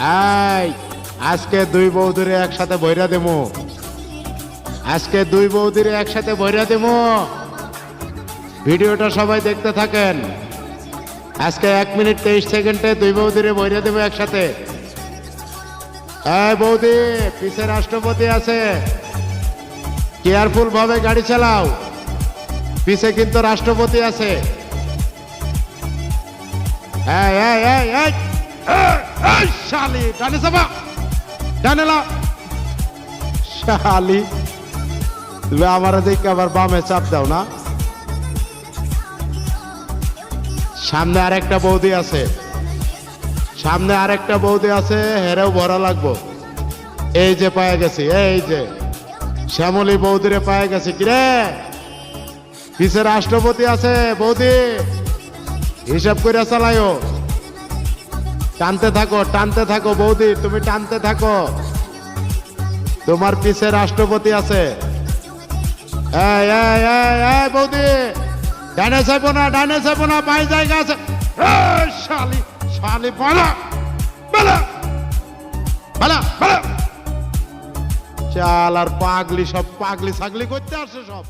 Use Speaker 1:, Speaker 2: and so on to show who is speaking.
Speaker 1: এই আজকে দুই বৌদিরে একসাথে বইরা দেবো আজকে দুই বৌদিরে একসাথে বইরা দেবো ভিডিওটা সবাই দেখতে থাকেন। আজকে এক মিনিট তেইশ সেকেন্ডে দুই বৌদিরে বইরা দেবো একসাথে। এই বৌদি পিছে রাষ্ট্রপতি আছে। কেয়ারফুল ভাবে গাড়ি চালাও। পিছে কিন্তু রাষ্ট্রপতি আছে। হ্যাঁ হ্যাঁ এই, এই। শালি, ডানে যাবা। ডানে লাও শালি, তুমি আমার দেখে আবার বামে চাপ দাও না। সামনে আরেকটা বৌদি আছে। সামনে আরেকটা বৌদি আছে, হেরেও ভরা লাগবো। এই যে পায়ে গেছি, এই যে। শ্যামলী বৌদিরে পায়ে গেছি কিরে পিছে রাষ্ট্রপতি আছে বৌদি? হিসাব করে চালাইও টানতে থাকো টানতে থাকো বৌদি, তুমি টানতে থাকো। তোমার পিছে রাষ্ট্রপতি আছে। বৌদি, ডানে যাব না না জায়গা আছে। চাল আর পাগলি সব পাগলি ছাগলি করতে আসে সব।